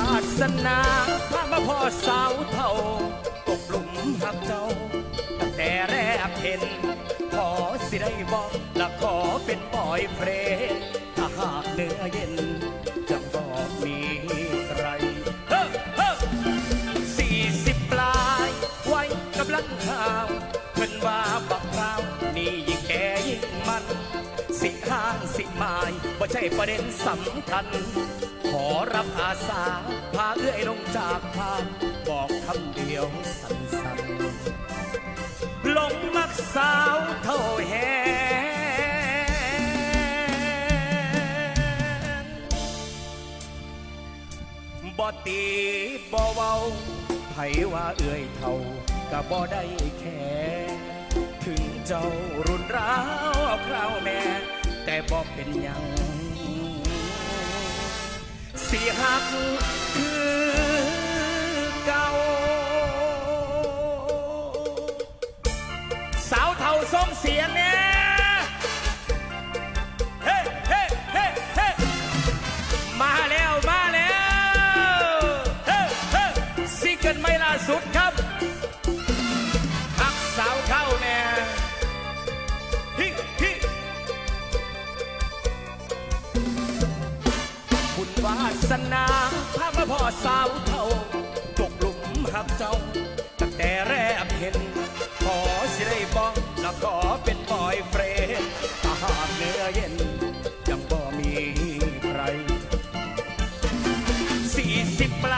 าสนาพามาพ่อสาวเท่าตกหลุมหักเจ้า ตั้งแต่แรกเห็น ขอสิได้บอกและขอเป็นบอยเฟรนถ้าหากเนื้อเย็น จะบอกมีใครเฮ้เฮ้สี่สิบปลาย ไว้กำลังข่าวเพิ่นว่าบักราวนี่ยิ่งแก่ยิ่งมัน สิห้างสิไม้บ่ใช่ประเด็นสำคัญ อรับอาสา พาเอื้อยลงจากพานบอกคำเดียวสั้นๆหลงมักสาวเท่าแหงบ่ตีบ่เว้าไผว่าเอื้อยเท่าก็บ่ได้แค่ถึงเจ้ารุนร้าวคราวแม่ แต่บ่เป็นยัง สิหักคือเก่า สาวเท่าทรงเสียงเนี่ยเฮ้เฮ้เฮ้เฮ้มาแล้ว มาแล้ว เฮ้เฮ้ซิงเกิลไม่ล่าสุดครับ วาสนาพามาพ่อสาวเท่าตกหลุมหักเจ้า ตั้งแต่แรกเห็น ขอสิได้บ้องแล้วขอเป็นบอยเฟรนตาหากเนื้อเย็น ยังบ่มีใครสี่สิบปลา